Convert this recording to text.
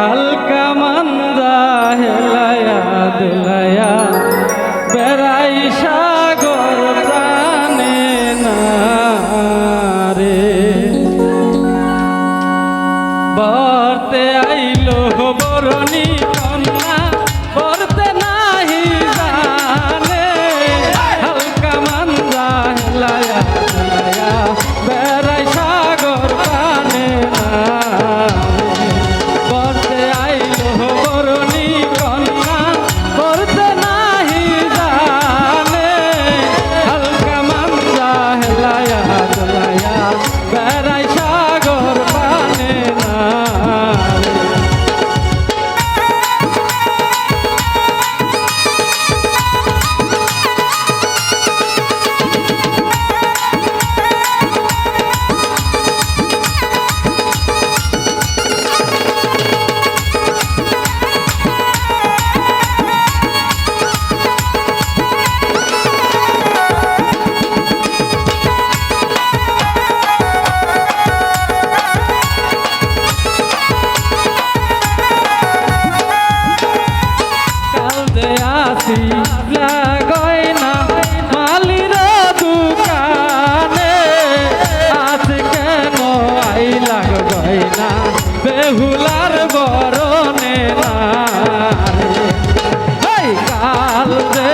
হালকা মন্দা হেলায়া দুলায়া বেড়াই সাগর প্রাণে রে বর্তে আইলো বরণ কালদে লাগয় না মালির দোকানে। আজ কেন আই লাগয় না বেহুলার বরণে না কাল দে